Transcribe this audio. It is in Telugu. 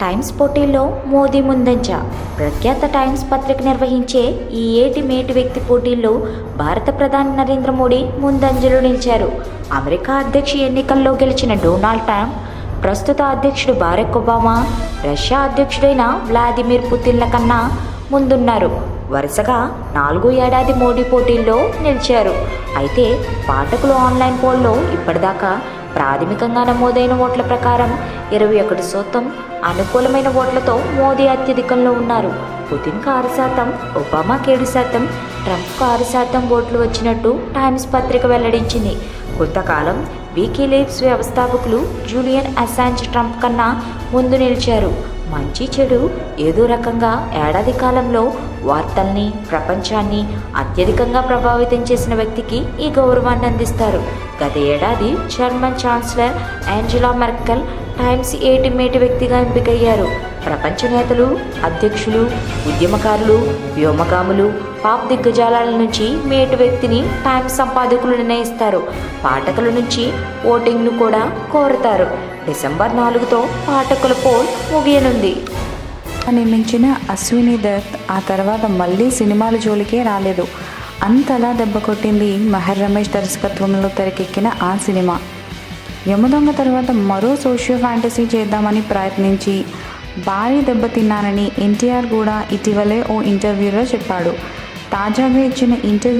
టైమ్స్ పోటీల్లో మోదీ ముందంజ. ప్రఖ్యాత టైమ్స్ పత్రిక నిర్వహించే ఈ ఏటి మేటి వ్యక్తి పోటీల్లో భారత ప్రధాని నరేంద్ర మోడీ ముందంజలో నిలిచారు. అమెరికా అధ్యక్ష ఎన్నికల్లో గెలిచిన డొనాల్డ్ ట్రంప్ ప్రస్తుత అధ్యక్షుడు బారెక్ ఒబామా రష్యా అధ్యక్షుడైన వ్లాదిమిర్ పుతిన్ల కన్నా ముందున్నారు. వరుసగా నాలుగో ఏడాది మోడీ పోటీల్లో నిలిచారు. అయితే పాఠకులు ఆన్లైన్ పోల్లో ఇప్పటిదాకా ప్రాథమికంగా నమోదైన ఓట్ల ప్రకారం ఇరవై ఒకటి శాతం అనుకూలమైన ఓట్లతో మోదీ అత్యధికంలో ఉన్నారు. పుతిన్కు ఆరు శాతం ఒబామాకి ఏడు శాతం ట్రంప్కు ఆరు శాతం ఓట్లు వచ్చినట్టు టైమ్స్ పత్రిక వెల్లడించింది. కొంతకాలం వీకీలీవ్స్ వ్యవస్థాపకులు జూలియన్ అసాంజ్ ట్రంప్ కన్నా ముందు నిలిచారు. మంచి చెడు ఏదో రకంగా ఏడాది కాలంలో వార్తల్ని ప్రపంచాన్ని అత్యధికంగా ప్రభావితం చేసిన వ్యక్తికి ఈ గౌరవాన్ని అందిస్తారు. గత ఏడాది German chancellor Angela Merkel Times ఏటిమేటి వ్యక్తిగా ఎంపికయ్యారు. ప్రపంచ నేతలు అధ్యక్షులు ఉద్యమకారులు వ్యోమగాములు పాప్ దిగ్గజాలాల నుంచి మేటు వ్యక్తిని టైం సంపాదకులు నిర్ణయిస్తారు. పాఠకుల నుంచి ఓటింగ్ను కూడా కోరుతారు. డిసెంబర్ నాలుగుతో పాఠకుల పోల్ ముగియనుంది. నిర్మించిన అశ్విని దత్ ఆ తర్వాత మళ్ళీ సినిమాల జోలికే రాలేదు. అంతలా దెబ్బ కొట్టింది మహర్ రమేష్ దర్శకత్వంలో తెరకెక్కిన ఆ సినిమా. యమదొంగ తర్వాత మరో సోషియో ఫ్యాంటసీ చేద్దామని ప్రయత్నించి భారీ దెబ్బతిన్నానని ఎన్టీఆర్ కూడా ఇటీవలే ఓ ఇంటర్వ్యూలో చెప్పాడు. తాజాగా ఇచ్చిన ఇంటర్వ్యూ